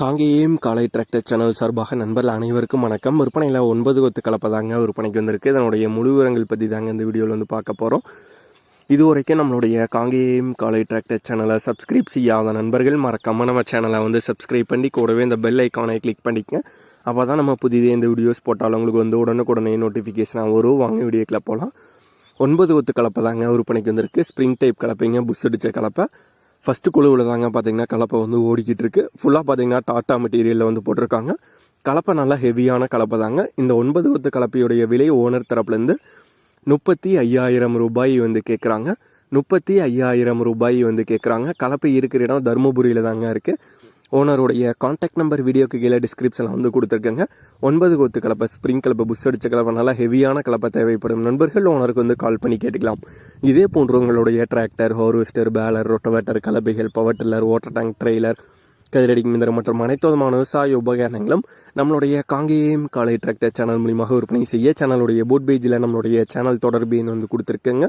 காங்கேயம் காலை tractor channel சார்பாக நண்பர்கள் அனைவருக்கும் வணக்கம். விற்பனையில் ஒன்பது கொத்து கலப்பை தாங்க விற்பனைக்கு வந்திருக்கு. இதனுடைய முழு விவரங்கள் பற்றி தாங்க இந்த வீடியோவில் வந்து பார்க்க போகிறோம் இது வரைக்கும் நம்மளுடைய காங்கேயம் காலை டிராக்டர் சேனலை சப்ஸ்கிரைப் செய்யாத நண்பர்கள் மறக்காமல் நம்ம சேனலை வந்து சப்ஸ்கிரைப் பண்ணி கூடவே இந்த பெல் ஐக்கானை கிளிக் பண்ணிக்கங்க. அப்போ தான் நம்ம புதிதே இந்த வீடியோஸ் போட்டாலும் உங்களுக்கு வந்து உடனுக்குடனே நோட்டிஃபிகேஷனாக வரும். வாங்க வீடியோக்கில் போகலாம் ஒன்பது கொத்து கலப்பை தாங்க விற்பனைக்கு வந்திருக்கு. ஸ்ப்ரிங் டைப் கலப்பைங்க புஷ் அடித்த கலப்பை. ஃபஸ்ட்டு குழுவில் தாங்க பார்த்தீங்கன்னா கலப்பை வந்து ஓடிக்கிட்டு இருக்கு ஃபுல்லாக பார்த்தீங்கன்னா டாட்டா மெட்டீரியலில் வந்து போட்டிருக்காங்க. கலப்பை நல்லா ஹெவியான கலப்பை தாங்க. இந்த ஒன்பது கொத்து கலப்பையுடைய விலை ஓனர் தரப்புலேருந்து முப்பத்தி ஐயாயிரம் ரூபாய் வந்து கேட்குறாங்க முப்பத்தி ஐயாயிரம் ரூபாய் வந்து கேட்குறாங்க கலப்பை இருக்கிற இடம் தருமபுரியில் தாங்க இருக்குது ஓனருடைய காண்டாக்ட் நம்பர் வீடியோக்கு கீழே டிஸ்கிரிப்ஷனில் வந்து கொடுத்துருக்கேங்க. ஒன்பது கொத்து கலப்பை ஸ்ப்ரிங் கலப்பை புஷ் அடித்த கலப்பை நல்லா ஹெவியான கலப்பை தேவைப்படும். நண்பர்கள் ஓனருக்கு வந்து கால் பண்ணி கேட்டுக்கலாம். இதே போன்று உங்களுடைய tractor harvester baler rotavator கலப்பைகள் power tiller water tank trailer கதிரடி மிந்திரம் மற்றும் அனைத்து விதமான விவசாய உபகரணங்களும் நம்மளுடைய காங்கேயம் காலை டிராக்டர் சேனல் மூலியமாக விற்பனை செய்ய சேனலுடைய போட் பேஜில் நம்மளுடைய சேனல் தொடர்பு வந்து கொடுத்துருக்கேங்க.